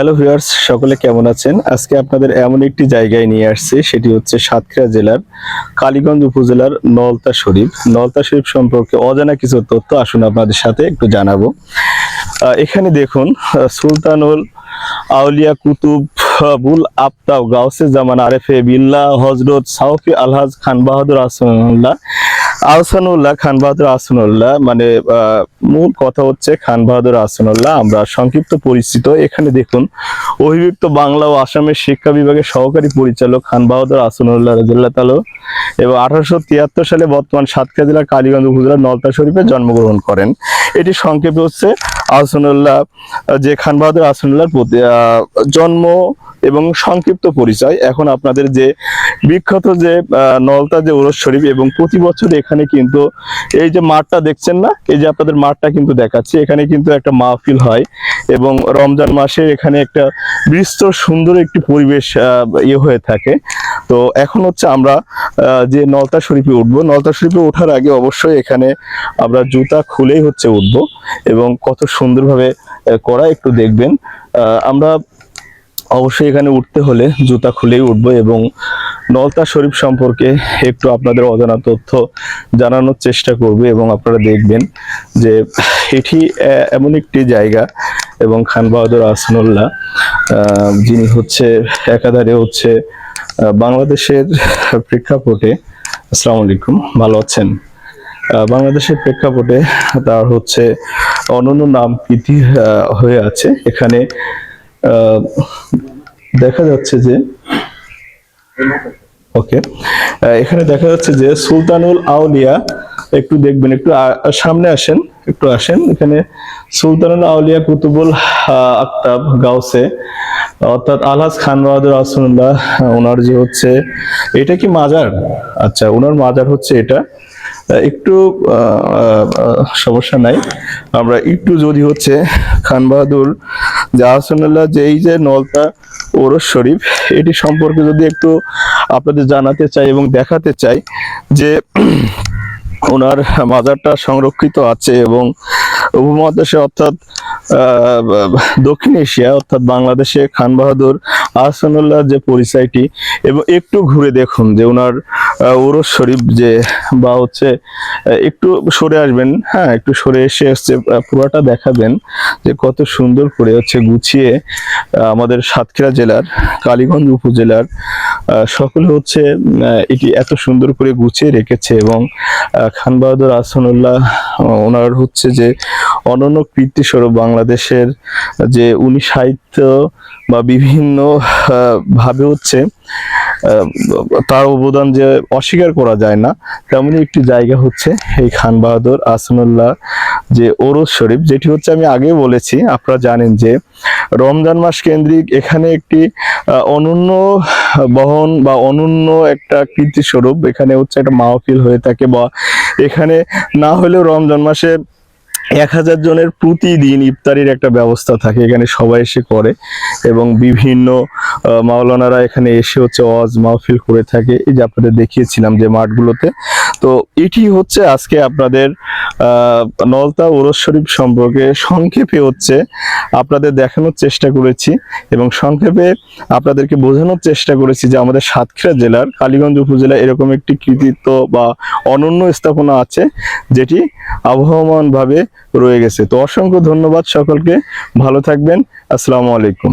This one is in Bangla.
হ্যালো ভিউয়ার্স সকলে কেমন আছেন? আজকে আপনাদের এমন একটি জায়গায় নিয়ে আসছি, সেটি হচ্ছে সাতক্ষীরা জেলার কালীগঞ্জ উপজেলার নলতা শরীফ। নলতা শরীফ সম্পর্কে অজানা কিছু তথ্য আসুন আপনাদের সাথে একটু জানাব। এখানে দেখুন সুলতানুল আউলিয়া কুতুব বুল আফতাব, গাউসে জামান আরেফে বিল্লাহ, হজরত সাউফি আলহাজ, খান বাহাদুর আসনুল্লাহ আহসানুল্লাহ, খান বাহাদুর আসনুল্লাহ মানে মূল কথা হচ্ছে খান বাহাদুর আসনুল্লাহ আমরা সংক্ষিপ্ত পরিচিত। এখানে দেখুন, অভিযুক্ত বাংলা ও আসামের শিক্ষা বিভাগের সহকারী পরিচালক খান বাহাদুর আসনুল্লাহ রাজিল্লাহ তালো এবং আঠারোশো তিয়াত্তর সালে বর্তমান সাতক্ষীরা জেলার কালীগঞ্জ উপজেলার নলতা শরীফে জন্মগ্রহণ করেন। এটি সংক্ষেপে হচ্ছে আহসানুল্লাহ, যে খান বাহাদুর আসনুল্লাহর প্রতি জন্ম এবং সংক্ষিপ্ত পরিচয়। এখন আপনাদের যে বিখ্যাত যে নলতা যে ওরস শরীফ এবং প্রতি বছর এখানে কিন্তু এই যে মাঠটা দেখছেন না? এই যে আপনাদের মাঠটা কিন্তু দেখাচ্ছি। এখানে কিন্তু একটা মাহফিল হয় এবং রমজান মাসে এখানে একটা বিস্তর সুন্দর একটি পরিবেশ ইয়ে হয়ে থাকে। তো এখন হচ্ছে আমরা যে নলতা শরীফে উঠব। নলতা শরীফে ওঠার আগে অবশ্যই এখানে আমরা জুতা খুলেই হচ্ছে উঠবো এবং কত সুন্দরভাবে করা একটু দেখবেন। আমরা অবশ্যই এখানে উঠতে হলে জুতা খুলেই উঠবো এবং নলতা শরীফ সম্পর্কে একটু আপনাদের অজানা তথ্য জানানোর চেষ্টা করব এবং আপনারা দেখবেন যে এটি এমন একটি জায়গা এবং খান বাহাদুর আসনুল্লাহ যিনি হচ্ছে একাধারে হচ্ছে বাংলাদেশের প্রেক্ষাপটে, আসসালামু আলাইকুম, ভালো আছেন? বাংলাদেশের প্রেক্ষাপটে তার হচ্ছে অনন্য নাম কীর্তি হয়ে আছে। এখানে দেখা যাচ্ছে যে, ওকে এখানে দেখা যাচ্ছে যে সুলতানুল আউলিয়া, একটু দেখবেন, একটু সামনে আসেন, একটু আসেন, এখানে সুলতানুল আউলিয়া কুতুবুল আক্তাব গাউসে, অর্থাৎ আলহাজ খান বাহাদুর আসনুল্লাহ ওনার যে হচ্ছে, এটা কি মাজার? আচ্ছা ওনার মাজার হচ্ছে এটা। একটু সমস্যা নাই। আমরা একটু যদি হচ্ছে খান বাহাদুর যে আহসানুল্লাহ এই যে নলতা ওরস শরীফ, এটি সম্পর্কে যদি একটু আপনাদের জানাতে চাই এবং দেখাতে চাই যে ওনার মাজারটা সংরক্ষিত আছে এবং উপমহাদেশে অর্থাৎ দক্ষিণ এশিয়া অর্থাৎ বাংলাদেশে খান বাহাদুর আহসানুল্লাহ যে পরিচয়টি, এবং একটু ঘুরে দেখুন যে ওনার ওরস শরীফ যে, বা হচ্ছে একটু সরে আসবেন হ্যাঁ একটু সরে এসে হচ্ছে পুরোটা দেখাবেন যে কত সুন্দর করে হচ্ছে গুছিয়ে আমাদের সাতক্ষীরা জেলার, কালীগঞ্জ উপজেলার সকলে হচ্ছে এটি এত সুন্দর করে গুছিয়ে রেখেছে এবং খান বাহাদুর আহসানুল্লাহ ওনার হচ্ছে যে অনন্য কীর্তিস্বরূপ বাংলাদেশের যে উনি সাহিত্য বা বিভিন্ন ভাবে হচ্ছে তার অবদান যে অস্বীকার করা যায় না, তেমনই একটি জায়গা হচ্ছে এই খান বাহাদুর আহসানুল্লাহ যে ওরস শরীফ, যেটি হচ্ছে আমি আগে বলেছি, আপনারা জানেন যে রমজান মাস কেন্দ্রিক এখানে একটি অনন্য বহন বা অনন্য একটা কীর্তি স্বরূপ এখানে হচ্ছে একটা মাহফিল হয়ে থাকে বা এখানে না হলেও রমজান মাসে এক হাজার জনের প্রতিদিন ইফতারির একটা ব্যবস্থা থাকে, এখানে সবাই এসে করে এবং বিভিন্ন মাওলানারা এখানে এসে হচ্ছে ওয়াজ মাহফিল করে থাকে। এই যে আপনাদের দেখিয়েছিলাম যে মাঠগুলোতে তো এটি হচ্ছে আজকে আপনাদের নলতা ওরস শরীফ সম্পর্কে সংক্ষেপে হচ্ছে আপনাদের দেখানোর চেষ্টা করেছি এবং সংক্ষেপে আপনাদেরকে বোঝানোর চেষ্টা করেছি যে আমাদের সাতক্ষীরা জেলার কালীগঞ্জ উপজেলায় এরকম একটি কৃতিত্ব বা অনন্য স্থাপনা আছে যেটি আবহমান ভাবে রয়ে গেছে। তো অসংখ্য ধন্যবাদ সকলকে। ভালো থাকবেন। আসসালামু আলাইকুম।